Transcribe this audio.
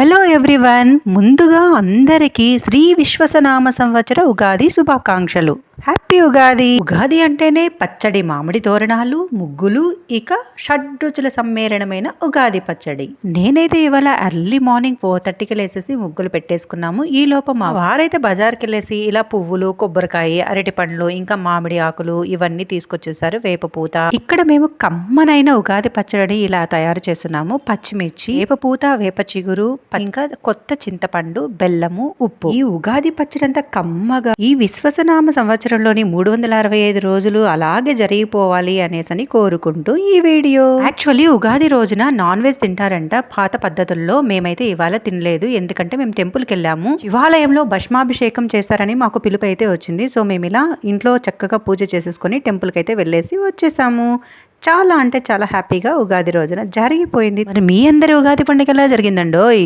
Hello everyone. ముందుగా అందరికీ శ్రీ విశ్వసనామ సంవత్సర ఉగాది శుభాకాంక్షలు. హ్యాపీ ఉగాది. ఉగాది అంటేనే పచ్చడి మామిడి తోరణాలు ముగ్గులు ఇక షడ్రుచుల సమ్మేళనమైన ఉగాది పచ్చడి. నేనైతే ఇవాళ ఎర్లీ మార్నింగ్ ఫోర్ థర్టీకి లేసేసి ముగ్గులు పెట్టేసుకున్నాము. ఈ లోప మా వారైతే బజార్కి వెళ్ళేసి ఇలా పువ్వులు కొబ్బరికాయ అరటి పండ్లు ఇంకా మామిడి ఆకులు ఇవన్నీ తీసుకొచ్చేసారు వేప పూత. ఇక్కడ మేము కమ్మనైన ఉగాది పచ్చడి ఇలా తయారు చేస్తున్నాము. పచ్చిమిర్చి వేప పూత వేప చిగురు ఇంకా కొత్త చింతపండు బెల్లము ఉప్పు. ఈ ఉగాది పచ్చడి అంతా కమ్మగా ఈ విశ్వసనామ సంవత్సరంలోని మూడు వందల అరవై ఐదు రోజులు అలాగే జరిగిపోవాలి అనేసని కోరుకుంటూ ఈ వీడియో. యాక్చువల్లీ ఉగాది రోజున నాన్ వెజ్ తింటారంట. పాత పద్ధతుల్లో మేమైతే ఇవాళ తినలేదు. ఎందుకంటే మేము టెంపుల్కి వెళ్ళాము. శివాలయంలో భస్మాభిషేకం చేస్తారని మాకు పిలుపు అయితే వచ్చింది. సో మేము ఇలా ఇంట్లో చక్కగా పూజ చేసేసుకొని టెంపుల్కి అయితే వెళ్ళేసి వచ్చేసాము. చాలా అంటే చాలా హ్యాపీగా ఉగాది రోజున జరిగిపోయింది. మరి మీ అందరి ఉగాది పండుగ ఎలా జరిగిందండోయ్?